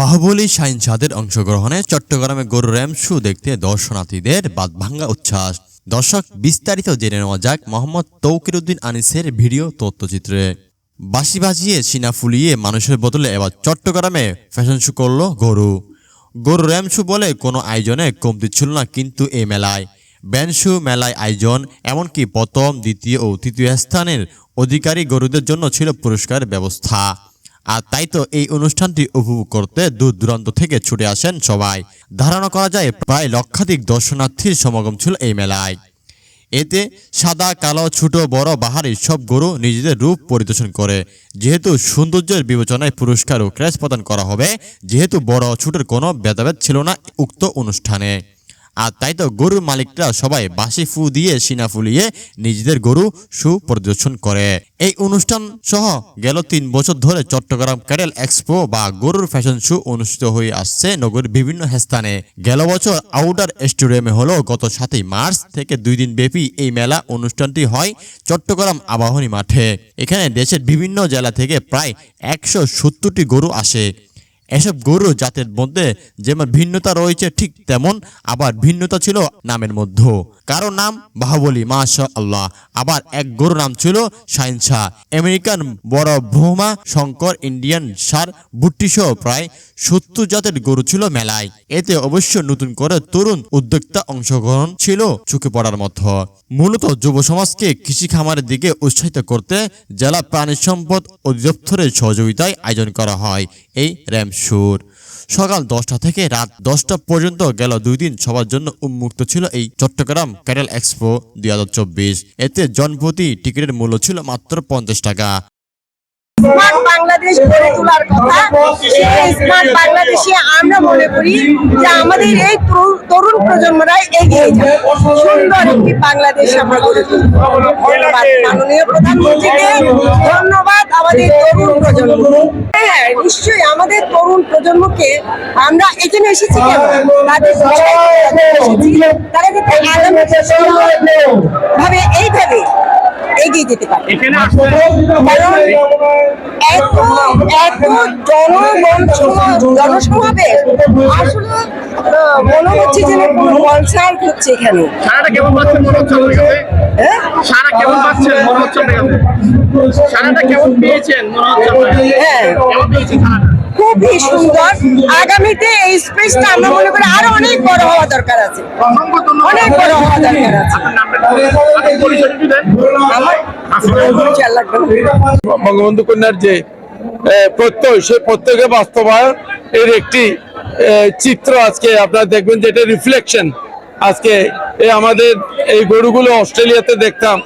Baahubali shine সাদের অংশগ্রহণে চট্টগ্রামে গরু র্যাম শু দেখতে দর্শনার্থীদের বাদ ভাঙ্গা উচ্ছ্বাস। দর্শক বিস্তারিত জেনে নেওয়া যাক মোহাম্মদ তৌকিরউদ্দিন আনিসের ভিডিও তথ্যচিত্রে। বাসি বাজিয়ে সিনা ফুলিয়ে মানুষের বদলে এবার চট্টগ্রামে ফ্যাশন শো করল গরু। গরু র্যাম শু বলে কোনো আয়োজনে কমতি ছিল না কিন্তু এ মেলায়। ব্যান্ড শু মেলায় আয়োজন, এমনকি প্রথম, দ্বিতীয় ও তৃতীয় স্থানের অধিকারী গরুদের জন্য ছিল পুরস্কার ব্যবস্থা। আর তাই তো এই অনুষ্ঠানটি উপভোগ করতে দূর দূরান্ত থেকে ছুটে আসেন সবাই। ধারণা করা যায় প্রায় লক্ষাধিক দর্শনার্থীর সমাগম ছিল এই মেলায়। এতে সাদা, কালো, ছোট, বড়, বাহারি সব গরু নিজেদের রূপ পরিদর্শন করে। যেহেতু সৌন্দর্যের বিবেচনায় পুরস্কার ও ক্রেস প্রদান করা হবে, যেহেতু বড় ছোটের কোনো ভেদাভেদ ছিল না উক্ত অনুষ্ঠানে। আর তাই তো গরুর মালিকরা সবাই বাঁশি ফু দিয়ে সিনা ফুলিয়ে নিজেদের গরু সুপরিদর্শন করে। এই অনুষ্ঠান সহ গেল তিন বছর ধরে চট্টগ্রাম ক্যাডেল এক্সপো বা গরুর ফ্যাশন শো অনুষ্ঠিত হয়ে আসছে নগরীর বিভিন্ন স্থানে। গেল বছর আউটার স্টেডিয়ামে হলো গত সাতই মার্চ থেকে দুই দিন ব্যাপী এই মেলা অনুষ্ঠানটি হয় চট্টগ্রাম আবাহনী মাঠে। এখানে দেশের বিভিন্ন জেলা থেকে প্রায় একশো সত্তরটি গরু আসে। এসব গরু জাতের মধ্যে যেমন ভিন্নতা রয়েছে ঠিক তেমন আবার ভিন্নতা ছিল নামের মধ্যে। কারও নাম বাহুবলী মাশা আল্লাহ আবার এক গরুর নাম ছিল শাহিনশাহ। আমেরিকান বড় ভ্রমা শঙ্কর ইন্ডিয়ান সার বুট্টি সহ প্রায় সত্তর জাতের গরু ছিল মেলায়। এতে অবশ্য নতুন করে তরুণ উদ্যোক্তা অংশগ্রহণ ছিল চোখে পড়ার মতো মূলত যুব সমাজকে কৃষি খামারের দিকে উৎসাহিত করতে জেলা প্রাণী সম্পদ অধিদপ্তরের সহযোগিতায় আয়োজন করা হয়। এই র্যামশুর সকাল দশটা থেকে রাত দশটা পর্যন্ত গেল দুই দিন সবার জন্য উন্মুক্ত ছিল এই চট্টগ্রাম ক্যাটেল এক্সপো দুই হাজার চব্বিশ। এতে জনপ্রতি টিকিটের মূল্য ছিল মাত্র পঞ্চাশ টাকা। স্মার্ট বাংলাদেশ গড়ে তোলার কথা। সেই স্মার্ট বাংলাদেশে আমরা মনে করি যে আমাদের এই তরুণ প্রজন্মরাই এগিয়ে যাবে। সুন্দর একটি বাংলাদেশ আমরা গড়ে তুলব। ধন্যবাদ মাননীয় প্রধানমন্ত্রীকে। ধন্যবাদ আমাদের তরুণ প্রজন্ম হ্যাঁ নিশ্চয়ই আমাদের তরুণ প্রজন্মকে আমরা এখানে এসেছি কেন? তাদের। তারা যাতে আগামী ভাবে এইভাবে এগিয়ে যেতে পারে। কারণ এত এত সমা- জনসমাবেশ। আসলে মনে হচ্ছে যেন কোনো কনসার্ট হচ্ছে এখানে। কেমন মনে হ্যাঁ? সারা কেমন পাচ্ছেন মনে হচ্ছে সারাটা কেমন পেয়েছেন মনে হচ্ছে হ্যাঁ। কেমন পেয়েছেন সারাটা? খুবই সুন্দর। আগামীতে এই স্পেসটা আমরা মনে করি আরও অনেক বড় হওয়া দরকার আছে। অনেক বড় হওয়া দরকার আছে। বঙ্গবন্ধু কন্যার যে প্রত্যয় সেই প্রত্যয়কে বাস্তবায়ন এর একটি চিত্র আজকে আপনারা দেখবেন যে এটা রিফ্লেকশন আজকে এই আমাদের এই গরুগুলো অস্ট্রেলিয়াতে দেখতাম,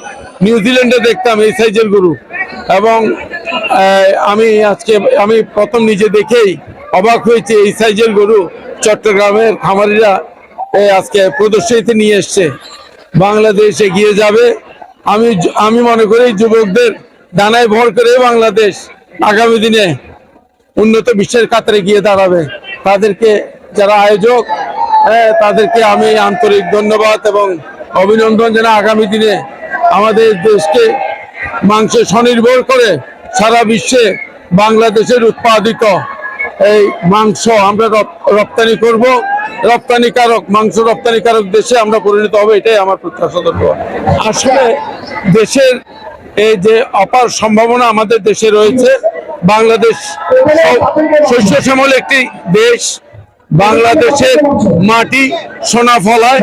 নিউজিল্যান্ডে দেখতাম এই সাইজের গরু। এবং আমি আজকে আমি প্রথম নিজে দেখেই অবাক হয়েছে এই সাইজের গরু চট্টগ্রামের খামারিরা আজকে প্রদর্শনীতে নিয়ে এসছে। বাংলাদেশ এগিয়ে যাবে। আমি আমি মনে করি যুবকদের ডানায় ভর করে বাংলাদেশ আগামী দিনে উন্নত বিশ্বের কাতারে গিয়ে দাঁড়াবে। তাদেরকে যারা আয়োজক হ্যাঁ, তাদেরকে আমি আন্তরিক ধন্যবাদ এবং অভিনন্দন জানাই। আগামী দিনে আমাদের দেশকে মাংস স্বনির্ভর করে সারা বিশ্বে বাংলাদেশের উৎপাদিত এই মাংস আমরা রপ- রপ্তানি করব। রপ্তানিকারক, মাংস রপ্তানিকারক দেশে আমরা পরিণত হবে, এটাই আমার প্রত্যাশা আসলে দেশের এই যে অপার সম্ভাবনা আমাদের দেশে রয়েছে, বাংলাদেশ শস্য শ্যামল একটি দেশ। বাংলাদেশের মাটি সোনা ফলায়,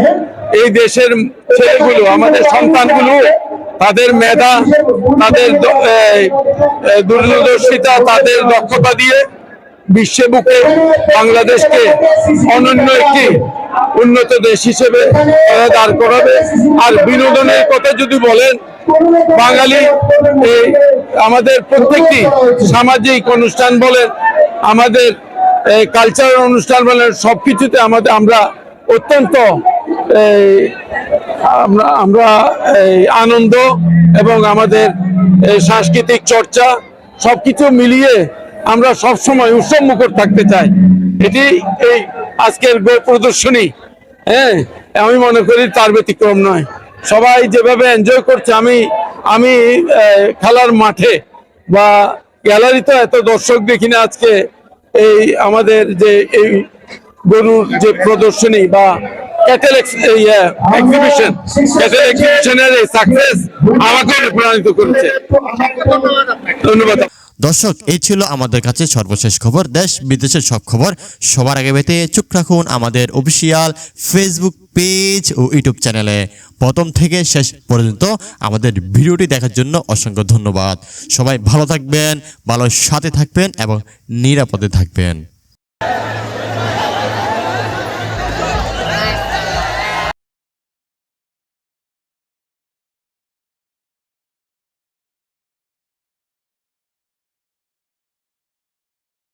এই দেশের ছেলেগুলো, আমাদের সন্তানগুলো তাদের মেধা, তাদের দূরদর্শিতা, তাদের দক্ষতা দিয়ে বিশ্বে বুকে বাংলাদেশকে অনন্য একটি উন্নত দেশ হিসেবে দাঁড় করাবে। আর বিনোদনের কথা যদি বলেন, বাঙালি এই আমাদের প্রত্যেকটি সামাজিক অনুষ্ঠান বলেন, আমাদের কালচারাল অনুষ্ঠান বলেন সব কিছুতে আমাদের, আমরা অত্যন্ত আমরা আমরা এই আনন্দ এবং আমাদের এই সাংস্কৃতিক চর্চা সবকিছু মিলিয়ে আমরা সব সময় উৎসব মুখর থাকতে চাই। এটি এই আজকের প্রদর্শনী। হ্যাঁ আমি মনে করি তার ব্যতিক্রম নয়। সবাই যেভাবে এনজয় করছে, আমি আমি খেলার মাঠে বা গ্যালারিতে এত দর্শক দেখি না আজকে, এই আমাদের যে, এই গরুর যে প্রদর্শনী বা ক্যাটেল এক্সিবিশন ক্যাটেল এক্সিবিশনের এই সাকসেস আমাকে অনুপ্রাণিত করেছে। ধন্যবাদ দর্শক এই ছিল আমাদের কাছে সর্বশেষ খবর দেশ বিদেশের সব খবর। সবার আগে পেতে চোখ রাখুন আমাদের অফিসিয়াল ফেসবুক পেজ ও ইউটিউব চ্যানেলে প্রথম থেকে শেষ পর্যন্ত আমাদের ভিডিওটি দেখার জন্য অসংখ্য ধন্যবাদ। সবাই ভালো থাকবেন ভালো সাথে থাকবেন এবং নিরাপদে থাকবেন।